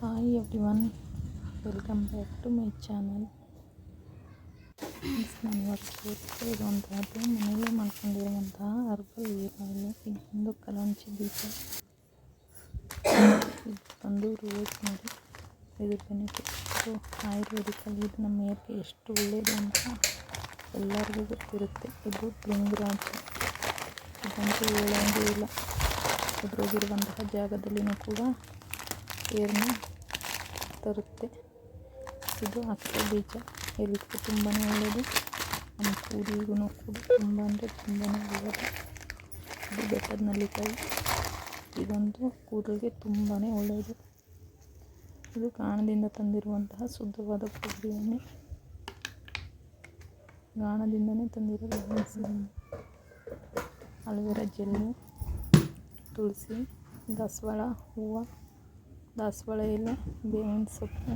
Hi everyone welcome back to my channel ನಾನು ಇವತ್ತು ಇರುವಂತಹದ್ದು ಮನೆಯಲ್ಲೇ ಮಾಡ್ಕೊಂಡಿರುವಂತಹ ಹರ್ಬಲ್ ಏರ್ ಆಯಿಲ್ ಇದೊಂದು ಕಲಂಚಿ ಬೀಜ ಇದು ಬಂದು ರೋಸ್ ನೋಡಿ ಇದು ಬೆನಿಫಿಟ್ ಆಯುರ್ವೇದಿಕಲ್ಲಿ ಇದು ನಮ್ಮ ಏರ್ಗೆ ಎಷ್ಟು ಒಳ್ಳೆಯದು ಅಂತ ಎಲ್ಲರಿಗೂ ಗೊತ್ತಿರುತ್ತೆ. ಇದು ಭೃಂಗರಾಜ ಇದಂತೂ ಹೇಳೋಂಗೂ ಇಲ್ಲ. ಎದುರೋಗಿರುವಂತಹ ಜಾಗದಲ್ಲಿಯೂ ಕೂಡ ಏರ್ನ ತರುತ್ತೆ. ಇದು ಅಕ್ಕಿ ಬೀಜ. ಹೆಲ್ತ್ಗೆ ತುಂಬಾ ಒಳ್ಳೆಯದು ನಮ್ಮ ಕೂದಲಿಗೂ ಕೂಡ ತುಂಬ ಅಂದರೆ ತುಂಬಾ ಒಳ್ಳೆಯದು ಇದು ಬೆಟ್ಟದ ನಲ್ಲಿಕಾಯಿ. ಇದೊಂದು ಕೂದಲಿಗೆ ತುಂಬಾ ಒಳ್ಳೆಯದು ಇದು ಗಾಣದಿಂದ ತಂದಿರುವಂತಹ ಶುದ್ಧವಾದ ಕೊಬ್ಬರಿ ಎಣ್ಣೆ ಗಾಣದಿಂದನೇ ತಂದಿರೋದು ಅಲೋವೆರಾ ಜೆಲ್ಲು, ತುಳಸಿ, ದಾಸವಾಳ, ಹೂವು. ದಾಸವಾಳ ಎಲೆ, ಬೇವಿನ ಸೊಪ್ಪು,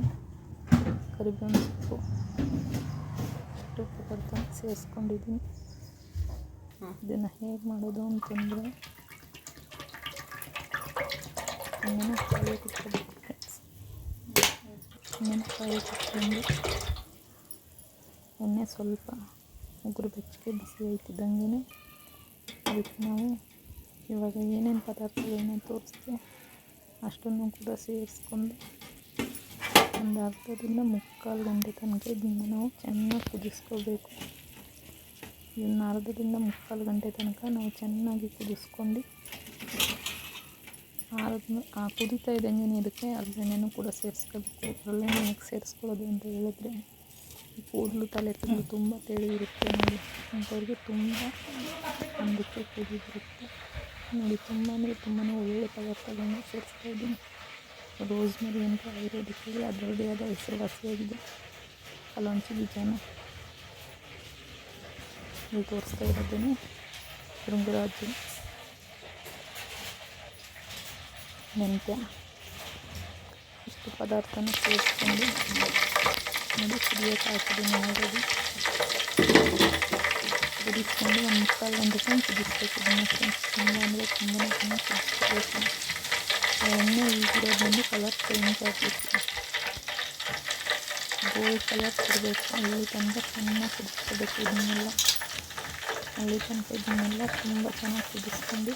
ಕರಿಬೇವಿನ ಸೊಪ್ಪು. ಇಷ್ಟು ಪದಾರ್ಥ ಸೇರಿಸ್ಕೊಂಡಿದ್ದೀನಿ. ಇದನ್ನು ಹೇಗೆ ಮಾಡೋದು ಅಂತಂದರೆ ಕಾಯಿ ಕುಟ್ಕೋಬೇಕು ಫ್ರೆಂಡ್ಸ್ ಎಣ್ಣೆನ ಕುಟ್ಕೊಂಡು ಎಣ್ಣೆ ಸ್ವಲ್ಪ ಉಗುರು ಬೆಚ್ಚಗೆ ಬಿಸಿ ಆಯ್ತಿದ್ದಂಗೆ ಅದಕ್ಕೆ ನಾವು ಇವಾಗ ಏನೇನು ಪದಾರ್ಥಗಳನ್ನ ತೋರಿಸ್ತೀವಿ ಅಷ್ಟನ್ನು ಕೂಡ ಸೇರಿಸ್ಕೊಂಡು ಒಂದು ಅರ್ಧದಿಂದ ಮುಕ್ಕಾಲು ಗಂಟೆ ತನಕ ಇದನ್ನು ನಾವು ಚೆನ್ನಾಗಿ ಕುದಿಸ್ಕೋಬೇಕು. ಇದನ್ನು ಅರ್ಧದಿಂದ ಮುಕ್ಕಾಲು ಗಂಟೆ ತನಕ ನಾವು ಚೆನ್ನಾಗಿ ಕುದಿಸ್ಕೊಂಡು ಆ ಕುದೀತಾ ಇದ್ದಂಗೆ ಇದಕ್ಕೆ ಅರ್ಧೆಣ್ಣೆನೂ ಕೂಡ ಸೇರಿಸ್ಕೋಬೇಕು. ಅದರಲ್ಲೇ ನನಗೆ ಸೇರಿಸ್ಕೊಳ್ಳೋದು ಅಂತ ಹೇಳಿದ್ರೆ ಕೂದಲು ತಲೆ ಕೂದಲು ತುಂಬ ತೆಳು ಇರುತ್ತೆ ನೋಡಿ. ಅಂಥವ್ರಿಗೆ ತುಂಬ ಕೂದಲು ಬರುತ್ತೆ ನೋಡಿ, ತುಂಬ ಅಂದರೆ ತುಂಬಾ ಒಳ್ಳೆಯ ಪದಾರ್ಥಗಳನ್ನ ಸೇರಿಸ್ತಾ ಇದ್ದೀನಿ. ರೋಸ್ಮೆರಿ ಅಂತ ಆಯುರ್ವೇದಿಕಲ್ಲಿ ಅದರದೇ ಆದ ಹೆಸರುವಾಸಿಯಾಗಿದೆ ಅಲ್ಲೊಂದು ಬೀಜನ ಇಲ್ಲಿ ತೋರಿಸ್ತಾ ಇರೋದೇ ಶೃಂಗರಾಜು. ಮೆಂತ್ಯ. ಇಷ್ಟು ಪದಾರ್ಥನ ಸೇರಿಸ್ಕೊಂಡು ನೋಡಿ, ಕುಡಿಯೋಕೆ ಹಾಕಿದ್ದೀನಿ ಆಲ್ರೆಡಿ. ಕುದಿಸ್ಕೊಂಡು ಒಂದು ಮುಕ್ಕಾಲು ಗಂಟೆ ತನಕ ಕುದಿಸ್ಬೇಕು ಇದನ್ನು ಫ್ರೆಂಡ್ಸ್ ತುಂಬ ಅಂದರೆ ತುಂಬಾ ಚೆನ್ನಾಗಿ ಕುದಿಸ್ಬೇಕು ಎಣ್ಣೆ ಈಗಿರೋದು ಬಂದು ಕಲರ್ ಚೇಂಜ್ ಆಗಬೇಕು ಗೋಲ್ಡ್ ಕಲರ್ ಕೊಡಬೇಕು ಅಲ್ಲಿ ತನಕ ಚೆನ್ನಾಗಿ ಕುದಿಸ್ಕೋಬೇಕು ಇದನ್ನೆಲ್ಲ ಅಲ್ಲಿ ತನಕ ಇದನ್ನೆಲ್ಲ ತುಂಬ ಚೆನ್ನಾಗಿ ಕುದಿಸ್ಕೊಂಡು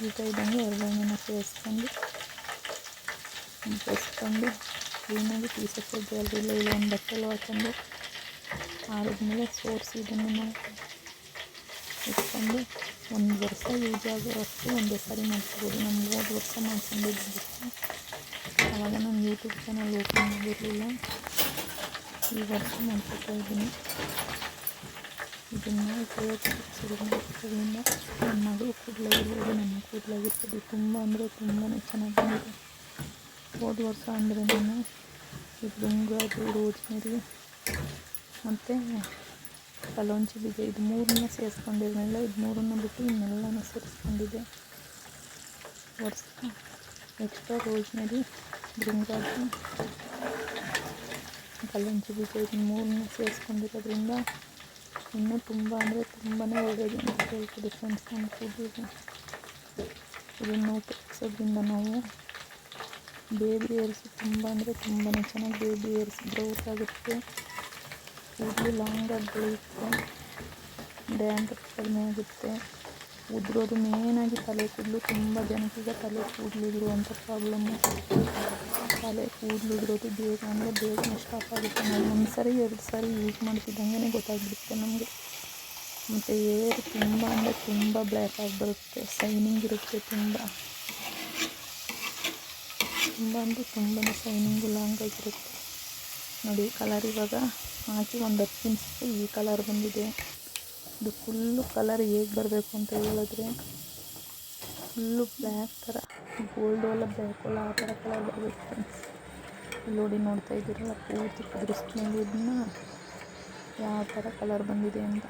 ಈಗ ಇದ್ದಂಗೆ ಎಳ್ಳೆಣ್ಣೆನ ಸೇರಿಸ್ಕೊಂಡು ಬೆಸ್ಕೊಂಡು ಕ್ಲೀನಾಗಿ ಪೀಸಸ್ ಜಾಲರಿ ಇಲ್ಲ ಇಲ್ಲ ಒಂದು ಬಟ್ಟೆಲಿ ಹಾಕೊಂಡು ಆರಿದ್ಮೇಲೆ ಸೋರಿಸಿ ಇದನ್ನು ಇಟ್ಕೊಂಡು ಒಂದು ವರ್ಷ ಯೂಸ್ ಆಗೋವಷ್ಟು ಒಂದೇ ಸಾರಿ ಮಾಡ್ಕೋಬೋದು. ನಾನು ಹೋದ ವರ್ಷ ಮಾಡ್ಕೊಂಡಿದ್ದು ಆವಾಗ ನಾನು ಯೂಟ್ಯೂಬ್ ಚಾನಲ್ ಓಪನ್ ಮಾಡಿರಲಿಲ್ಲ. ಈ ವರ್ಷ ಮಾಡ್ಕೊತಾ ಇದ್ದೀನಿ. ಇದನ್ನು ಉಪಯೋಗಿಸೋದ್ರಿಂದ ನನ್ನ ಮಗಳು ಕೂದಲಾಗಿರ್ಬೋದು ನನ್ನ ಕೂದಲಾಗಿರ್ಬೋದು ತುಂಬ ಅಂದರೆ ತುಂಬಾ ಚೆನ್ನಾಗಿ ಬಂದಿದೆ. ಹೋದ ವರ್ಷ ಅಂದರೆ ನಾನು ಇದು ರೋಜ್ಮೆರಿ ಮತ್ತು ಕಲೋಂಚಿ ಬೀಜ. ಇದು ಮೂರನ್ನ ಸೇರಿಸ್ಕೊಂಡಿರಲಿಲ್ಲ ಇದು ಮೂರನ್ನು ಬಿಟ್ಟು ಇನ್ನೆಲ್ಲನೂ ಸೇರಿಸ್ಕೊಂಡಿದ್ದೆ. ವರ್ಷ ಎಕ್ಸ್ಟ್ರಾ ರೋಸ್ಮೆರಿ ಬೃಂಗಾದು ಕಲ್ಲಂಚಿ ಬೀಜ ಇದು ಮೂರನ್ನ ಸೇರಿಸ್ಕೊಂಡಿರೋದ್ರಿಂದ ಇನ್ನೂ ತುಂಬ ಅಂದರೆ ತುಂಬಾ ಒಳ್ಳೆಯದು ಅಂತ ಹೇಳ್ತೀವಿ ಫ್ರೆಂಡ್ಸ್ ನಮ್ಮ ಕೂದಲಿಗೆ ಇದನ್ನು ಉಪಯೋಗಿಸೋದ್ರಿಂದ ನಾವು ಬೇಬಿ ಏರಿಸಿ ತುಂಬ ಅಂದರೆ ತುಂಬಾ ಚೆನ್ನಾಗಿ ಬೇಬಿ ಏರ್ಸ್ ಗ್ರೋತ್ ಆಗುತ್ತೆ. ಕೂದಲು ಲಾಂಗಾಗಿ ಬೆಳೆಯುತ್ತೆ ಡ್ಯಾಂಡ್ರಫ್ ಕಡಿಮೆ ಆಗುತ್ತೆ. ಉದುರೋದು ಮೇನಾಗಿ ತಲೆ ಕೂದಲು, ತುಂಬ ಜನಕ್ಕೀಗ ತಲೆ ಕೂದಲು ಉದುರುವಂಥ ಪ್ರಾಬ್ಲಮ್ಮು ತಲೆ ಕೂದಲು ಉದುರೋದು ಬೇಗ, ಅಂದರೆ ಬೇಗನೆ ಸ್ಟಾಪ್ ಆಗುತ್ತೆ. ನಾವು ಒಂದು ಸರಿ ಎರಡು ಸಾರಿ ಯೂಸ್ ಮಾಡ್ತಿದ್ದಂಗೆ ಗೊತ್ತಾಗ್ಬಿಡುತ್ತೆ ನಮಗೆ. ಮತ್ತು ಏರ್ ತುಂಬ, ಅಂದರೆ ತುಂಬ ಬ್ಲ್ಯಾಕ್ ಆಗಿ ಬರುತ್ತೆ. ಸೈನಿಂಗ್ ಇರುತ್ತೆ ತುಂಬ. ತುಂಬ ಅಂದರೆ ತುಂಬಾ ಲಾಂಗ್ ಲಾಂಗಾಗಿರುತ್ತೆ ನೋಡಿ ಕಲರ್ ಇವಾಗ ಹಾಕಿ ಒಂದು ಹತ್ತು ನಿಮಿಷಕ್ಕೆ ಈ ಕಲರ್ ಬಂದಿದೆ. ಇದು ಫುಲ್ಲು ಕಲರ್ ಹೇಗೆ ಬರಬೇಕು ಅಂತ ಹೇಳಿದ್ರೆ ಫುಲ್ಲು ಬ್ಲ್ಯಾಕ್ ಥರ ಗೋಲ್ಡು ಎಲ್ಲ ಬ್ಲ್ಯಾಕ್ ಅಲ್ಲ, ಆ ಥರ ಕಲರ್ ಬರಬೇಕು ಫ್ರೆಂಡ್ಸ್ ನೋಡಿ, ನೋಡ್ತಾ ಇದ್ದೀರಲ್ಲ, ಪೂರ್ತಿ ಕುದುರಿಸ್ಕೊಂಡು ಇದನ್ನ ಯಾವ ಥರ ಕಲರ್ ಬಂದಿದೆ ಅಂತ.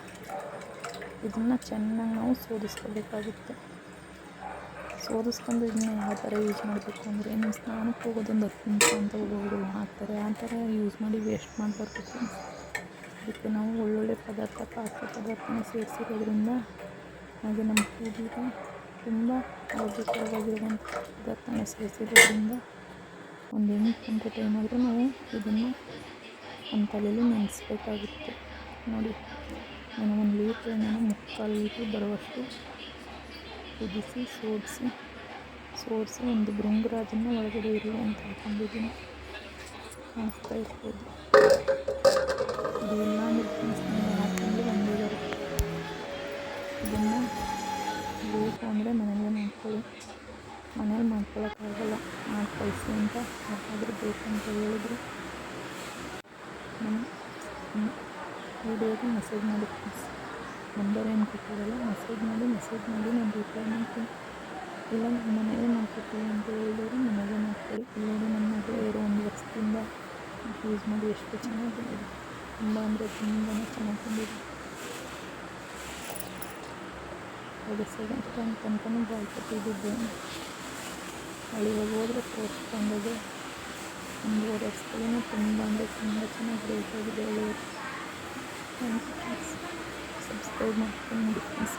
ಇದನ್ನು ಚೆನ್ನಾಗಿ ನಾವು ಸೋದಿಸ್ಕೋಬೇಕಾಗುತ್ತೆ. ಸೋದಿಸ್ಕೊಂಡು ಇದನ್ನ ಯಾವ ಥರ ಯೂಸ್ ಮಾಡಬೇಕು ಅಂದರೆ ನೀವು ಸ್ನಾನಕ್ಕೆ ಹೋಗೋದೊಂದು ಹತ್ತು ನಿಮಿಷ ಅಂತ ಹೋಗೋರು ಹಾಕ್ತಾರೆ ಆ ಥರ ಯೂಸ್ ಮಾಡಿ ವೇಸ್ಟ್ ಮಾಡಬಾರ್ದು ಅದಕ್ಕೆ ನಾವು ಒಳ್ಳೊಳ್ಳೆ ಪದಾರ್ಥ ಪಾಕ ಪದಾರ್ಥನ ಸೇರಿಸಿರೋದ್ರಿಂದ ಹಾಗೆ ನಮ್ಮ ಕೂದಲಿಗೆ ತುಂಬ ಆರೋಗ್ಯಕರವಾಗಿರುವಂಥ ಪದಾರ್ಥನ ಸೇರಿಸಿರೋದ್ರಿಂದ ಒಂದು ಎಂಟು ಗಂಟೆ ಟೈಮ್ ಆದರೂ ನಾವು ಇದನ್ನು ನಮ್ಮ ತಲೆಯಲ್ಲಿ ನೆನೆಸ್ಬೇಕಾಗುತ್ತೆ. ನೋಡಿ, ನಾನು ಒಂದು ಲೀಟ್ರ್ ನಾನು ಮುಕ್ಕಾಲು ಲೀಟ್ರ್ ಬರುವಷ್ಟು ಕುದಿಸಿ, ಸೋಡಿಸಿ ಸೋಡಿಸಿ ಒಂದು ಭೃಂಗರಾಜನ್ನು ಒಳಗಡೆ ಇರಲಿ ಅಂತ ಹಾಕೊಂಡಿದ್ದೀನಿ ಕಾಣಿಸ್ತಾ ಇರ್ಬೋದು. ಇದೆಲ್ಲ ಹಾಕೊಂಡು ಒಂದೇ ಇದನ್ನು ಬೇಕು ಅಂದರೆ ಮನೆಯಲ್ಲೇ ಮಾಡ್ಕೊಳ್ಳಿ. ಮನೇಲಿ ಮಾಡ್ಕೊಳ್ಳೋಕ್ಕಾಗಲ್ಲ ಮಾಡಿ ಕಳಿಸಿ ಅಂತ ಯಾರಾದರೂ ಬೇಕಂತ ಹೇಳಿದ್ರು. ವಿಡಿಯೋಗೆ ಮೆಸೇಜ್ ಮಾಡಿ ನಂಬರ್ ಏನು ಕೊಟ್ಟಿರಲ್ಲ ಮೆಸೇಜ್ ಮಾಡಿ ಮೆಸೇಜ್ ಮಾಡಿ ನಾನು ರಿಪ್ಲೈ ಮಾಡ್ತೀನಿ. ಇಲ್ಲ, ನಮ್ಮ ಮನೇಲೇ ಮಾಡ್ಕೊಡ್ತೀವಿ ಅಂತ ಹೇಳಿದವರು ಮನೆಯಲ್ಲೇ ಮಾಡ್ಕೊಳ್ಳಿ ಇಲ್ಲದೆ ನಮ್ಮ ಮಗಳು ಒಂದು ವರ್ಷದಿಂದ ಯೂಸ್ ಮಾಡಿ ಎಷ್ಟು ಚೆನ್ನಾಗಿದೆ. ತುಂಬ ಅಂದರೆ ತುಂಬಾ ಚೆನ್ನಾಗಿ ಬಂದಿದೆ. ಅದು ಸೆಕೆಂಡ್ ಟೈಮ್ ತನಕನೂ ಬಾಯ್ ಕೊಟ್ಟಿದ್ದಿದ್ದೆ. ಅವಳು ಹೋದರೆ ತೋರಿಸ್ಕೊಂಡೋದು ಒಂದೂವರೆ ವರ್ಷದಲ್ಲೇ ತುಂಬ ಅಂದರೆ ತುಂಬ ಚೆನ್ನಾಗಿ ಗ್ರೇಟ್ ಆಗಿದೆ ಒಳ್ಳೆಯದು ಸಬ್ಸ್ಕ್ರೈಬ್ ಮಾಡ್ಕೊಂಡು ನೋಡಿ ಫ್ರೆಂಡ್ಸ್